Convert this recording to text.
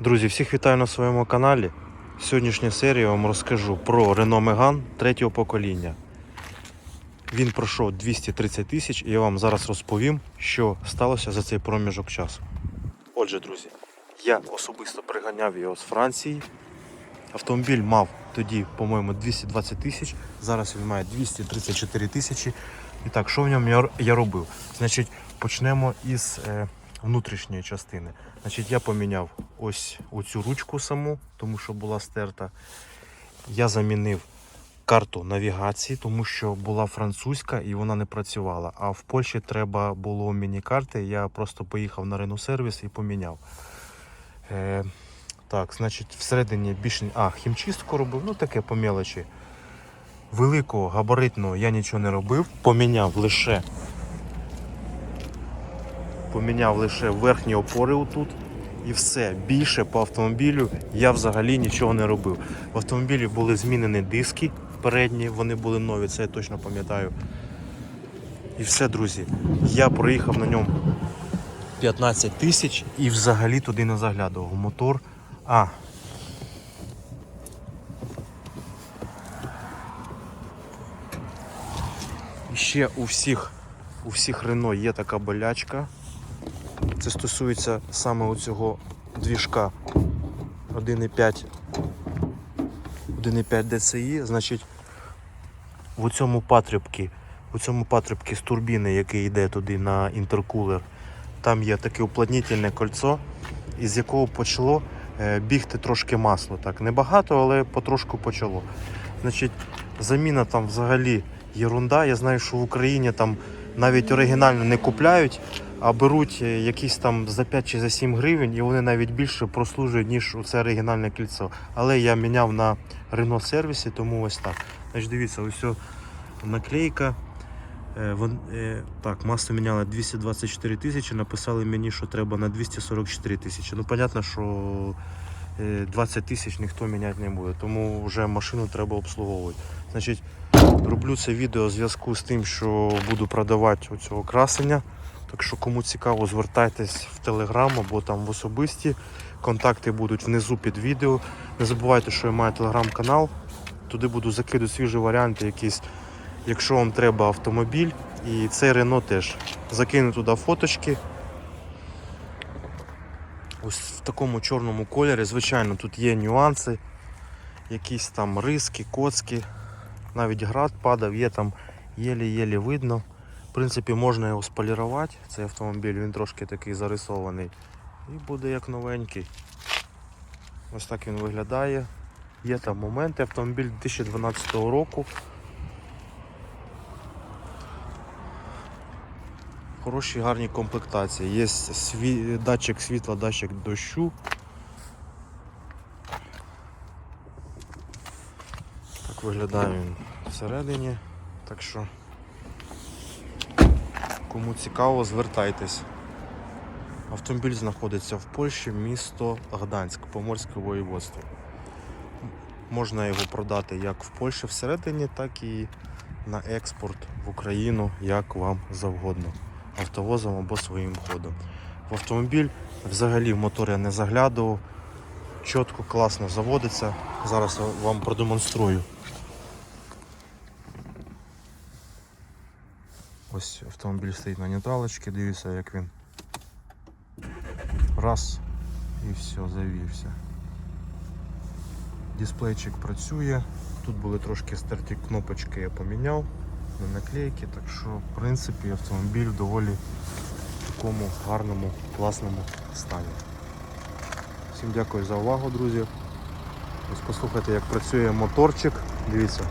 Друзі, всіх вітаю на своєму каналі. Сьогоднішня серія я вам розкажу про Renault Megane третього покоління. Він пройшов 230 тисяч і я вам зараз розповім, що сталося за цей проміжок часу. Отже, друзі, я особисто приганяв його з Франції. Автомобіль мав тоді, по-моєму, 220 тисяч, зараз він має 234 тисячі. І так, що в ньому я, я робив? Значить, почнемо із е, внутрішньої частини. Значить, я поміняв ось оцю ручку саму, тому що була стерта. Я замінив карту навігації, тому що була французька і вона не працювала. А в Польщі треба було міні-карти. Я просто поїхав на Renault сервіс і поміняв. Е, так, значить, всередині більше. А, хімчистку робив, ну таке по мелочі. Великого габаритного я нічого не робив, поміняв лише. Поміняв лише верхні опори отут і все. Більше по автомобілю я взагалі нічого не робив. В автомобілі були змінені диски передні, вони були нові, це я точно пам'ятаю. І все, друзі. Я проїхав на ньому 15 тисяч і взагалі туди не заглядував. Мотор. А. І ще у всіх, у всіх Рено є така болячка. Це стосується саме оцього двіжка 1,5 1,5 DCI. Значить, в цьому патрубці, у цьому патрубці з турбіни, який йде туди на інтеркулер, там є таке уплотнительне кольцо, із якого почало е, бігти трошки масло. Так, небагато, але потрошку почало. Значить, заміна там взагалі єрунда. Я знаю, що в Україні там навіть оригінально не купляють, а беруть е, якісь там за 5 чи за 7 гривень, і вони навіть більше прослужують, ніж це оригінальне кільцо. Але я міняв на Renault сервісі, тому ось так. Значить, дивіться, ось наклейка. Е, е, Так, масло міняли 224 тисячі, написали мені, що треба на 244 тисячі. Ну, понятно, що е, 20 тисяч ніхто міняти не буде, тому вже машину треба обслуговувати. Значить, роблю це відео в зв'язку з тим, що буду продавати оцього красення. Так що кому цікаво, звертайтесь в Телеграм або там в особисті. Контакти будуть внизу під відео. Не забувайте, що я маю телеграм-канал. Туди буду закидувати свіжі варіанти якісь. Якщо вам треба автомобіль, і цей Рено теж. Закину туди фоточки. Ось в такому чорному кольорі. Звичайно, тут є нюанси, якісь там риски, коцки. Навіть град падав, є там єлі-єлі видно. В принципі, можна його сполірувати, цей автомобіль, він трошки такий зарисований. І буде як новенький. Ось так він виглядає. Є там моменти, автомобіль 2012 року. Хороші гарні комплектації. Є сві... датчик світла, датчик дощу. Так виглядає він всередині. Так що кому цікаво, звертайтесь. Автомобіль знаходиться в Польщі, місто Гданськ, Поморське воєводство. Можна його продати як в Польщі всередині, так і на експорт в Україну, як вам завгодно. Автовозом або своїм ходом. В автомобіль взагалі в мотор я не заглядував. Чітко, класно заводиться. Зараз вам продемонструю. Ось автомобіль стоїть на нейтралочці, дивіться, як він. Раз і все, завівся. Дисплейчик працює. Тут були трошки стерті кнопочки, я поміняв на наклейки, так що в принципі автомобіль в доволі такому гарному, класному стані. Всім дякую за увагу, друзі. Ось послухайте, як працює моторчик. Дивіться,